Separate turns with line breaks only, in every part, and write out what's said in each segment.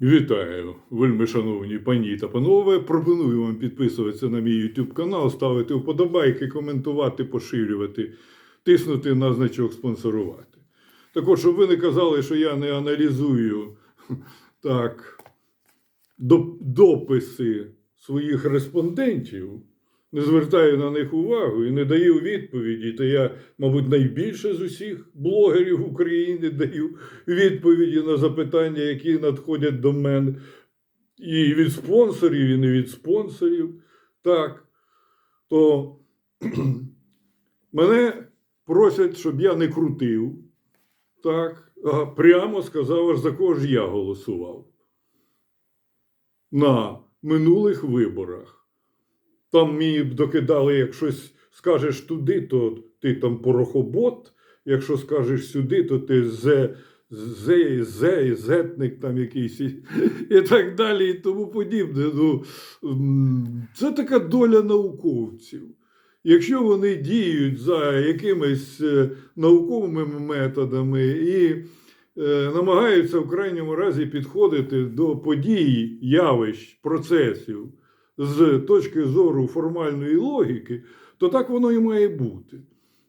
Вітаю, вельми шановні пані та панове. Пропоную вам підписуватися на мій YouTube канал, ставити вподобайки, коментувати, поширювати, тиснути на значок спонсорувати. Також, щоб ви не казали, що я не аналізую так, дописи своїх респондентів, не звертаю на них увагу і не даю відповіді, то я, мабуть, найбільше з усіх блогерів України даю відповіді на запитання, які надходять до мене, і від спонсорів, і не від спонсорів. Так, то мене просять, щоб я не крутив. Так, а прямо сказав, аж за кого ж я голосував на минулих виборах. Там мені докидали, як щось скажеш туди, то ти там порохобот. Якщо скажеш сюди, то ти зе, зе, зе, зетник там якийсь і, і так далі, і тому подібне. Ну, це така доля науковців. Якщо вони діють за якимись е, науковими методами і е, намагаються в крайньому разі підходити до подій, явищ, процесів з точки зору формальної логіки, то так воно і має бути.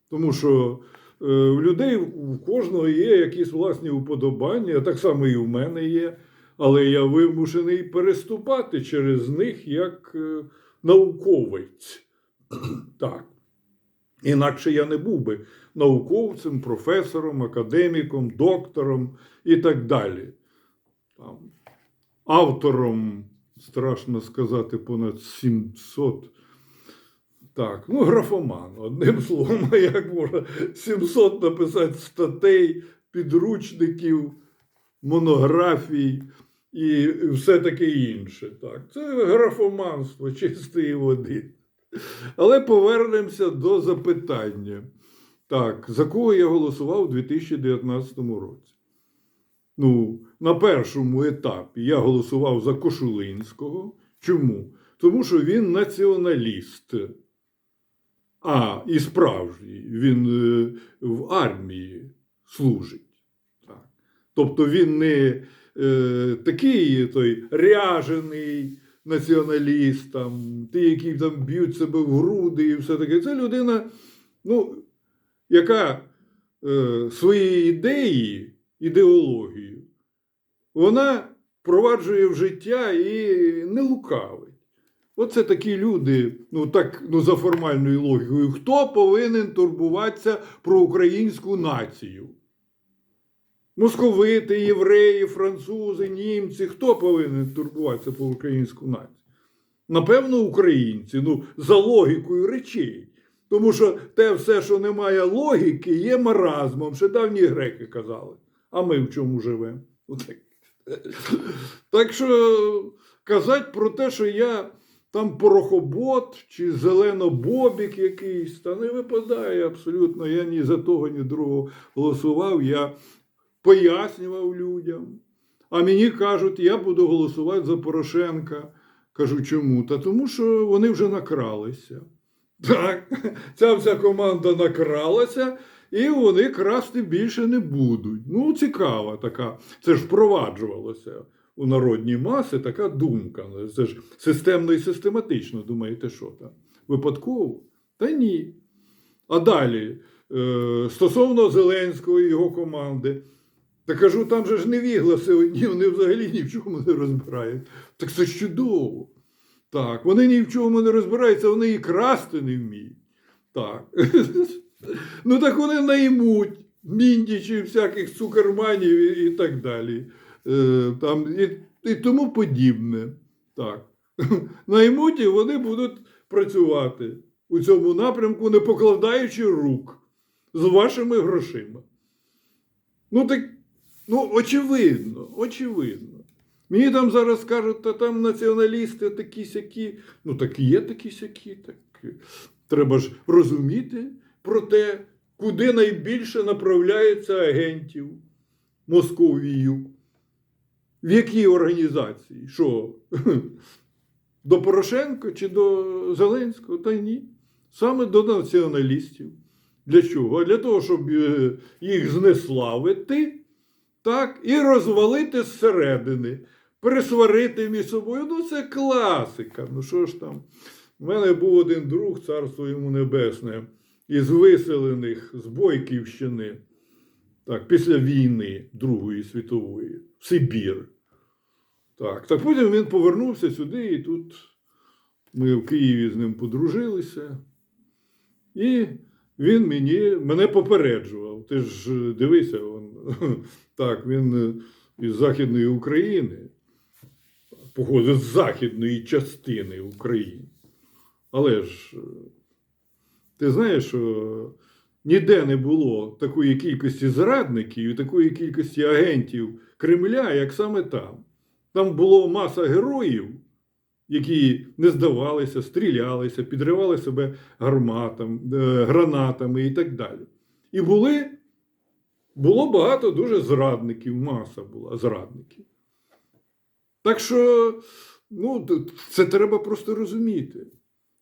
Тому що е, в людей у кожного є якісь власні уподобання, так само і в мене є, але я вимушений переступати через них як е, науковець. Так. Інакше я не був би науковцем, професором, академіком, доктором і так далі. Там, автором, страшно сказати, понад 700. Так, ну, графоман, одним словом, як можна 700 написати статей, підручників, монографій і все таке інше. Так, це графоманство чистої води. Але повернемося до запитання. Так, за кого я голосував у 2019 році? Ну, на першому етапі я голосував за Кошулинського. Чому? Тому що він націоналіст. А, і справжній, він е, в армії служить. Так. Тобто він не е, такий той ряжений націоналіст, там, ті, які там б'ють себе в груди і все таке. Це людина, ну, яка е, свої ідеї, ідеологію, вона впроваджує в життя і не лукавить. Оце такі люди, ну так, ну за формальною логікою, хто повинен турбуватися про українську націю? Московити, євреї, французи, німці, хто повинен турбуватися про українську націю? Напевно, українці, ну, за логікою речей. Тому що те все, що не має логіки, є маразмом. Ще давні греки казали. А ми в чому живемо? Так що казати про те, що я там порохобот чи зеленобобік якийсь, та не випадає абсолютно. Я ні за того, ні другого голосував. Я пояснював людям. А мені кажуть, я буду голосувати за Порошенка. Кажу, чому? Та тому, що вони вже накралися. Так, ця вся команда накралася, і вони красти більше не будуть. Ну, цікава така. Це ж впроваджувалося у народні маси така думка. Це ж системно і систематично. Думаєте, що там? Випадково? Та ні. А далі, е, стосовно Зеленського і його команди, та кажу, там же ж невігласи одні, вони взагалі ні в чому не розбирають. Так це ж чудово. Так, вони ні в чому не розбираються, вони і красти не вміють. Так. Ну так вони наймуть міндічів, всяких цукерманів і, і так далі. Е, там, і, і тому подібне. Так. Наймуть і вони будуть працювати у цьому напрямку, не покладаючи рук з вашими грошима. Ну, так, ну, очевидно, очевидно. Мені там зараз кажуть, та там націоналісти такі сякі. Ну, так є такі сякі. Так. Треба ж розуміти про те, куди найбільше направляється агентів Московію. В якій організації? Що? До Порошенка чи до Зеленського? Та ні. Саме до націоналістів. Для чого? Для того, щоб е, їх знеславити, так, і розвалити зсередини. пересварити між собою. Ну, це класика. Ну що ж там? У мене був один друг, царство йому небесне, із виселених з Бойківщини, так, після війни Другої світової, в Сибір. Так, так потім він повернувся сюди, і тут ми в Києві з ним подружилися. І він мені, мене попереджував. Ти ж е, дивися, он, так, він е, із Західної України, походить з західної частини України. Але ж е, ти знаєш, що ніде не було такої кількості зрадників і такої кількості агентів Кремля, як саме там. Там було маса героїв, які не здавалися, стрілялися, підривали себе гарматам, е, гранатами і так далі. І були, було багато дуже зрадників, маса була зрадників. Так що, ну, це треба просто розуміти.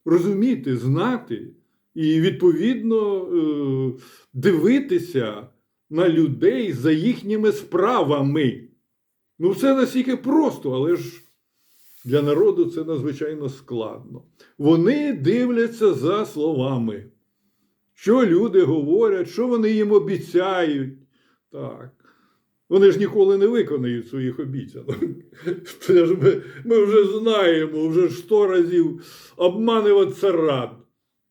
Розуміти, знати і відповідно е, дивитися на людей за їхніми справами. Ну, все настільки просто, але ж для народу це надзвичайно складно. Вони дивляться за словами, що люди говорять, що вони їм обіцяють. Так. Вони ж ніколи не виконають своїх обіцянок. Це ж ми, ми вже знаємо, вже сто разів обманюватися рад.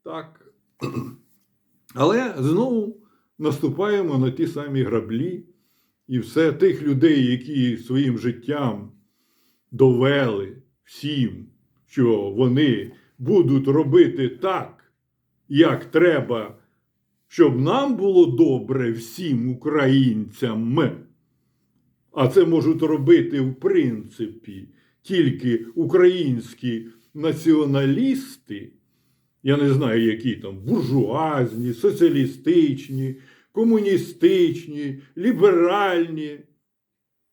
Так. Але знову наступаємо на ті самі граблі, і все тих людей, які своїм життям довели всім, що вони будуть робити так, як треба, щоб нам було добре всім українцям. А це можуть робити, в принципі, тільки українські націоналісти. Я не знаю, які там буржуазні, соціалістичні, комуністичні, ліберальні.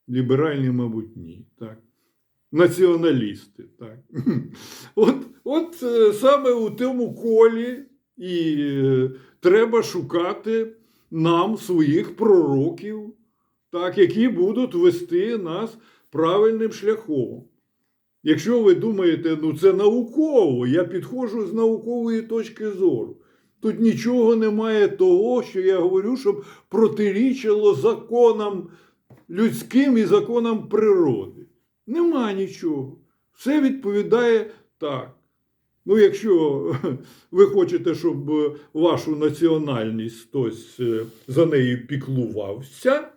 Ліберальні, мабуть, ні. Так. Націоналісти. Так. От, от е, саме у тому колі і е, треба шукати нам своїх пророків, так, які будуть вести нас правильним шляхом. Якщо ви думаєте, ну це науково, я підходжу з наукової точки зору. Тут нічого немає того, що я говорю, щоб протирічило законам людським і законам природи. Нема нічого. Все відповідає так. Ну, якщо ви хочете, щоб вашу національність хтось е, за нею піклувався,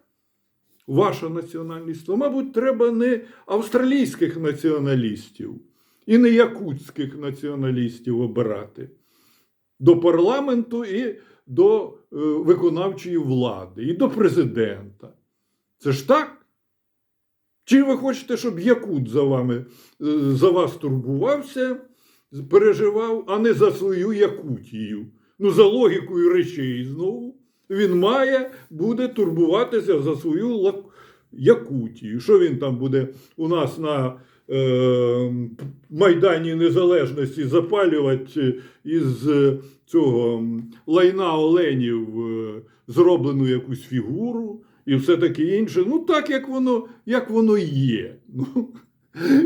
ваша національність, мабуть, треба не австралійських націоналістів і не якутських націоналістів обирати до парламенту і до е, виконавчої влади, і до президента. Це ж так? Чи ви хочете, щоб Якут за вами, е, за вас турбувався, переживав, а не за свою Якутію? Ну, за логікою речей знову. Він має, буде турбуватися за свою Якутію. Що він там буде у нас на е, Майдані Незалежності запалювати із е, цього лайна оленів е, зроблену якусь фігуру і все таке інше. Ну, так, як воно, як воно є. Ну,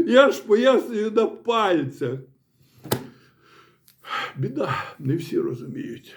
я ж пояснюю на пальцях. Біда, не всі розуміють.